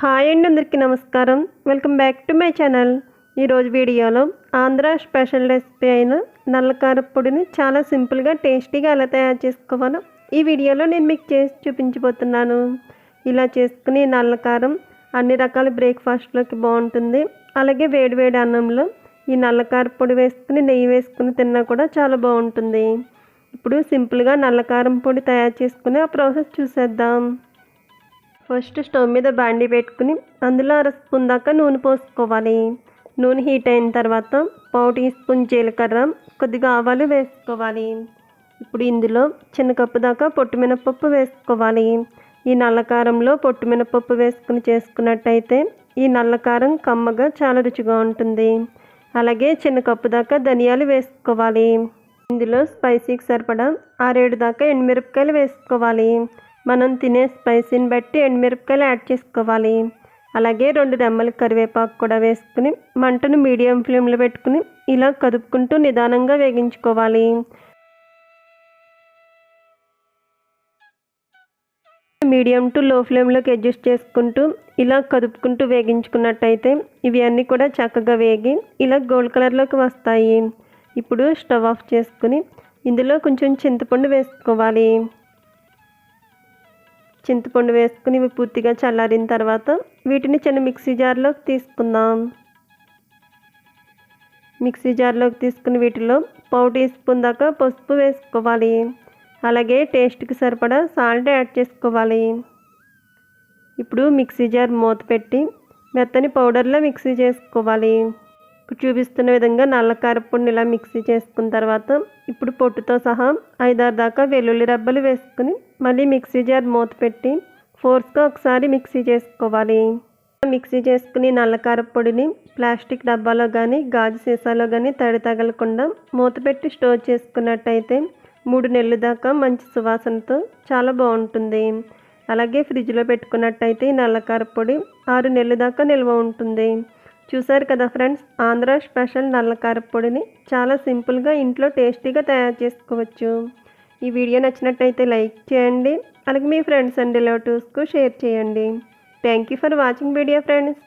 Hi అండి అందరికీ నమస్కారం. Welcome back to my channel. ఈరోజు వీడియోలో ఆంధ్ర స్పెషల్ రెసిపీ అయిన నల్లకార పొడిని చాలా సింపుల్గా టేస్టీగా ఎలా తయారు చేసుకోవాలో ఈ వీడియోలో నేను మీకు చేసి చూపించబోతున్నాను. ఇలా చేసుకుని నల్లకారం అన్ని రకాల బ్రేక్ఫాస్ట్లోకి బాగుంటుంది. అలాగే వేడివేడి అన్నంలో ఈ నల్లకార పొడి వేసుకుని నెయ్యి వేసుకుని తిన్నా కూడా చాలా బాగుంటుంది. ఇప్పుడు సింపుల్గా నల్లకారం పొడి తయారు చేసుకుని ఆ ప్రాసెస్ చూసేద్దాం. ఫస్ట్ స్టవ్ మీద బాండి పెట్టుకుని అందులో అర స్పూన్ దాకా నూనె పోసుకోవాలి. నూనె హీట్ అయిన తర్వాత పావు టీ స్పూన్ జీలకర్ర కొద్దిగా ఆవాలు వేసుకోవాలి. ఇప్పుడు ఇందులో చిన్న కప్పు దాకా పొట్టు మినపప్పు వేసుకోవాలి. ఈ నల్లకారంలో పొట్టు మినపప్పు వేసుకుని చేసుకున్నట్టయితే ఈ నల్లకారం కమ్మగా చాలా రుచిగా ఉంటుంది. అలాగే చిన్న కప్పు దాకా ధనియాలు వేసుకోవాలి. ఇందులో స్పైసీకి సరిపడా ఆరేడు దాకా ఎండుమిరపకాయలు వేసుకోవాలి. మనం తినే స్పైసీని బట్టి ఎండుమిరపకాయలు యాడ్ చేసుకోవాలి. అలాగే రెండు రెమ్మల కరివేపాకు కూడా వేసుకుని మంటను మీడియం ఫ్లేమ్లో పెట్టుకుని ఇలా కదుపుకుంటూ నిదానంగా వేగించుకోవాలి. మీడియం టు లో ఫ్లేమ్లోకి అడ్జస్ట్ చేసుకుంటూ ఇలా కదుపుకుంటూ వేగించుకున్నట్టయితే ఇవి అన్నీ కూడా చక్కగా వేగి ఇలా గోల్డ్ కలర్లోకి వస్తాయి. ఇప్పుడు స్టవ్ ఆఫ్ చేసుకుని ఇందులో కొంచెం చింతపండు వేసుకోవాలి. చింతపండు వేసుకుని ఇవి పూర్తిగా చల్లారిన తర్వాత వీటిని చిన్న మిక్సీ జార్లోకి తీసుకుందాం. మిక్సీ జార్లోకి తీసుకుని వీటిలో పావు టీ స్పూన్ దాకా పసుపు వేసుకోవాలి. అలాగే టేస్ట్కి సరిపడా సాల్ట్ యాడ్ చేసుకోవాలి. ఇప్పుడు మిక్సీ జార్ మూత పెట్టి మెత్తని పౌడర్లో మిక్సీ చేసుకోవాలి. ఇప్పుడు చూపిస్తున్న విధంగా నల్ల కారపొడిని ఇలా మిక్సీ చేసుకున్న తర్వాత ఇప్పుడు పొట్టుతో సహా ఐదారు దాకా వెల్లుల్లి రబ్బలు వేసుకుని మళ్ళీ మిక్సీ జార్ మూత పెట్టి ఫోర్స్గా ఒకసారి మిక్సీ చేసుకోవాలి. మిక్సీ చేసుకుని నల్ల పొడిని ప్లాస్టిక్ డబ్బాలో కానీ గాజు సీసాలో కానీ తడి తగలకుండా మూత పెట్టి స్టోర్ చేసుకున్నట్టయితే మూడు నెలల దాకా మంచి సువాసనతో చాలా బాగుంటుంది. అలాగే ఫ్రిడ్జ్లో పెట్టుకున్నట్టయితే ఈ నల్లకార పొడి ఆరు నెలల దాకా నిల్వ ఉంటుంది. చూసారు కదా ఫ్రెండ్స్ ఆంధ్ర స్పెషల్ నల్లకార పొడిని చాలా సింపుల్గా ఇంట్లో టేస్టీగా తయారు చేసుకోవచ్చు. ఈ వీడియో నచ్చినట్టయితే లైక్ చేయండి అలాగే మీ ఫ్రెండ్స్ అండ్ రిలేటివ్స్కు షేర్ చేయండి. Thank you for watching video friends